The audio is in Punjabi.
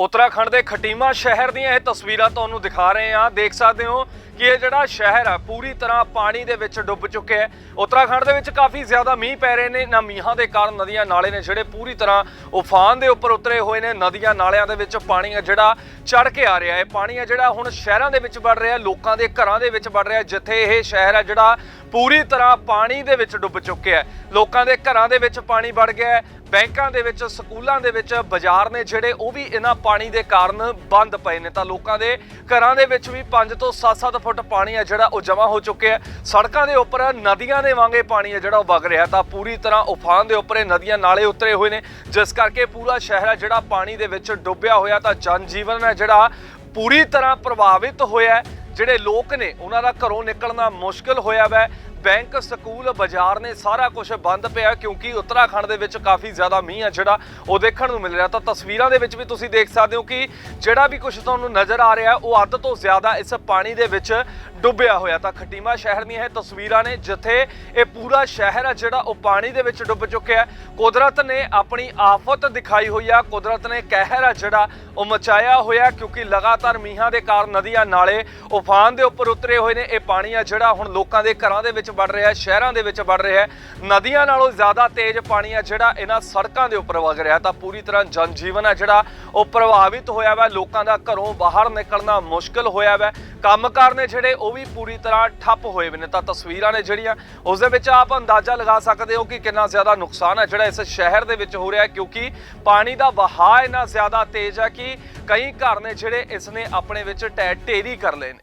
ਉੱਤਰਾਖੰਡ ਦੇ ਖਟੀਮਾ ਸ਼ਹਿਰ ਦੀਆਂ ਇਹ ਤਸਵੀਰਾਂ ਤੁਹਾਨੂੰ ਦਿਖਾ ਰਹੇ ਹਾਂ। ਦੇਖ ਸਕਦੇ ਹੋ ਕਿ ਇਹ ਜਿਹੜਾ ਸ਼ਹਿਰ ਹੈ ਪੂਰੀ ਤਰ੍ਹਾਂ ਪਾਣੀ ਦੇ ਵਿੱਚ ਡੁੱਬ ਚੁੱਕਿਆ ਹੈ। ਉੱਤਰਾਖੰਡ ਦੇ ਵਿੱਚ ਕਾਫੀ ਜ਼ਿਆਦਾ ਮੀਂਹ ਪੈ ਰਹੇ ਨੇ। ਨਾ ਮੀਂਹਾਂ ਦੇ ਕਾਰਨ ਨਦੀਆਂ ਨਾਲੇ ਨੇ ਜਿਹੜੇ ਪੂਰੀ ਤਰ੍ਹਾਂ ਉਫਾਨ ਦੇ ਉੱਪਰ ਉਤਰੇ ਹੋਏ ਨੇ। ਨਦੀਆਂ ਨਾਲਿਆਂ ਦੇ ਵਿੱਚ ਪਾਣੀ ਹੈ ਜਿਹੜਾ ਚੜ ਕੇ ਆ ਰਿਹਾ ਹੈ। ਪਾਣੀ ਹੈ ਜਿਹੜਾ ਹੁਣ ਸ਼ਹਿਰਾਂ ਦੇ ਵਿੱਚ ਵੜ ਰਿਹਾ ਲੋਕਾਂ ਦੇ ਘਰਾਂ ਦੇ ਵਿੱਚ ਵੜ ਰਿਹਾ ਜਿੱਥੇ ਇਹ ਸ਼ਹਿਰ ਹੈ ਜਿਹੜਾ ਪੂਰੀ ਤਰ੍ਹਾਂ ਪਾਣੀ ਦੇ ਵਿੱਚ ਡੁੱਬ ਚੁੱਕਿਆ ਹੈ। ਲੋਕਾਂ ਦੇ ਘਰਾਂ ਦੇ ਵਿੱਚ ਪਾਣੀ ਵੜ ਗਿਆ ਹੈ। ਬੈਂਕਾਂ ਦੇ ਵਿੱਚ, ਸਕੂਲਾਂ ਦੇ ਵਿੱਚ ਬਾਜ਼ਾਰ ਨੇ ਜਿਹੜੇ ਉਹ ਵੀ ਇਹਨਾਂ ਪਾਣੀ ਦੇ ਕਾਰਨ ਬੰਦ ਪਏ ਨੇ। ਤਾਂ ਲੋਕਾਂ ਦੇ ਘਰਾਂ ਦੇ ਵਿੱਚ ਵੀ 5 ਤੋਂ 7-7 ਫੁੱਟ ਪਾਣੀ ਹੈ ਜਿਹੜਾ ਉਹ ਜਮ੍ਹਾਂ ਹੋ ਚੁੱਕਿਆ ਹੈ। ਸੜਕਾਂ ਦੇ ਉੱਪਰ ਨਦੀਆਂ ਦੇ ਵਾਂਗੇ ਪਾਣੀ ਹੈ ਜਿਹੜਾ ਉਹ ਵਗ ਰਿਹਾ ਤਾਂ ਪੂਰੀ ਤਰ੍ਹਾਂ ਉਫਾਨ ਦੇ ਉੱਪਰ ਇਹ ਨਦੀਆਂ ਨਾਲੇ ਉਤਰੇ ਹੋਏ ਨੇ। ਜਿਸ ਕਰਕੇ ਪੂਰਾ ਸ਼ਹਿਰ ਹੈ ਜਿਹੜਾ ਪਾਣੀ ਦੇ ਵਿੱਚ ਡੁੱਬਿਆ ਹੋਇਆ ਤਾਂ ਜਨ ਜੀਵਨ ਹੈ ਜਿਹੜਾ ਪੂਰੀ ਤਰ੍ਹਾਂ ਪ੍ਰਭਾਵਿਤ ਹੋਇਆ ਹੈ। ਜਿਹੜੇ ਲੋਕ ਨੇ, ਉਹਨਾਂ ਦਾ ਘਰੋਂ ਨਿਕਲਣਾ ਮੁਸ਼ਕਲ ਹੋਇਆ ਵੈ। ਬੈਂਕ, ਸਕੂਲ, ਬਾਜ਼ਾਰ ਨੇ ਸਾਰਾ ਕੁਝ ਬੰਦ ਪਿਆ ਕਿਉਂਕਿ ਉੱਤਰਾਖੰਡ ਦੇ ਵਿੱਚ ਕਾਫੀ ਜ਼ਿਆਦਾ ਮੀਂਹ ਆ, ਜਿਹੜਾ ਉਹ ਦੇਖਣ ਨੂੰ ਮਿਲ ਰਿਹਾ। ਤਾਂ ਤਸਵੀਰਾਂ ਦੇ ਵਿੱਚ ਵੀ ਤੁਸੀਂ ਦੇਖ ਸਕਦੇ ਹੋ ਕਿ ਜਿਹੜਾ ਵੀ ਕੁਝ ਤੁਹਾਨੂੰ ਨਜ਼ਰ ਆ ਰਿਹਾ, ਉਹ ਅੱਧ ਤੋਂ ਜ਼ਿਆਦਾ ਇਸ ਪਾਣੀ ਦੇ ਵਿੱਚ ਡੁੱਬਿਆ ਹੋਇਆ। ਤਾਂ ਖਟੀਮਾ ਸ਼ਹਿਰ ਦੀਆਂ ਇਹ ਤਸਵੀਰਾਂ ਨੇ, ਜਿੱਥੇ ਇਹ ਪੂਰਾ ਸ਼ਹਿਰ ਆ, ਜਿਹੜਾ ਉਹ ਪਾਣੀ ਦੇ ਵਿੱਚ ਡੁੱਬ ਚੁੱਕਿਆ ਕੁਦਰਤ ਨੇ ਆਪਣੀ ਆਫਤ ਦਿਖਾਈ ਹੋਈ ਆ। ਕੁਦਰਤ ਨੇ ਕਹਿਰ ਆ, ਜਿਹੜਾ ਉਹ ਮਚਾਇਆ ਹੋਇਆ ਕਿਉਂਕਿ ਲਗਾਤਾਰ ਮੀਂਹਾਂ ਦੇ ਕਾਰਨ ਨਦੀਆਂ ਨਾਲੇ ਉਫਾਨ ਦੇ ਉੱਪਰ ਉਤਰੇ ਹੋਏ ਨੇ। ਇਹ ਪਾਣੀ ਆ, ਜਿਹੜਾ ਹੁਣ ਲੋਕਾਂ ਦੇ ਘਰਾਂ ਦੇ ਵਿੱਚ ਵੜ ਰਿਹਾ ਹੈ, ਸ਼ਹਿਰਾਂ ਦੇ ਵਿੱਚ ਵੜ ਰਿਹਾ ਹੈ। ਨਦੀਆਂ ਨਾਲੋਂ ਜ਼ਿਆਦਾ ਤੇਜ਼ ਪਾਣੀ ਆ ਜਿਹੜਾ ਇਹਨਾਂ ਸੜਕਾਂ ਦੇ ਉੱਪਰ ਵਗ ਰਿਹਾ ਤਾਂ ਪੂਰੀ ਤਰ੍ਹਾਂ ਜਨ ਜੀਵਨ ਆ ਜਿਹੜਾ ਉਹ ਪ੍ਰਭਾਵਿਤ ਹੋਇਆ ਵਾ। ਲੋਕਾਂ ਦਾ ਘਰੋਂ ਬਾਹਰ ਨਿਕਲਣਾ ਮੁਸ਼ਕਲ ਹੋਇਆ ਵਾ। ਕੰਮਕਾਰ ਨੇ ਜਿਹੜੇ ਉਹ ਵੀ ਪੂਰੀ ਤਰ੍ਹਾਂ ਠੱਪ ਹੋਏ ਨੇ। ਤਾਂ ਤਸਵੀਰਾਂ ਨੇ ਜਿਹੜੀਆਂ, ਉਸ ਦੇ ਵਿੱਚ ਆਪ ਅੰਦਾਜ਼ਾ ਲਗਾ ਸਕਦੇ ਹੋ ਕਿ ਕਿੰਨਾ ਜ਼ਿਆਦਾ ਨੁਕਸਾਨ ਹੈ ਜਿਹੜਾ ਇਸ ਸ਼ਹਿਰ ਦੇ ਵਿੱਚ ਹੋ ਰਿਹਾ ਹੈ। ਕਿਉਂਕਿ ਪਾਣੀ ਦਾ ਵਹਾਅ ਇੰਨਾ ਜ਼ਿਆਦਾ ਤੇਜ਼ ਹੈ ਕਿ ਕਈ ਘਰ ਨੇ ਜਿਹੜੇ ਇਸ ਨੇ ਆਪਣੇ ਵਿੱਚ ਟੈ ਢੇਰੀ ਕਰ ਲਏ ਨੇ।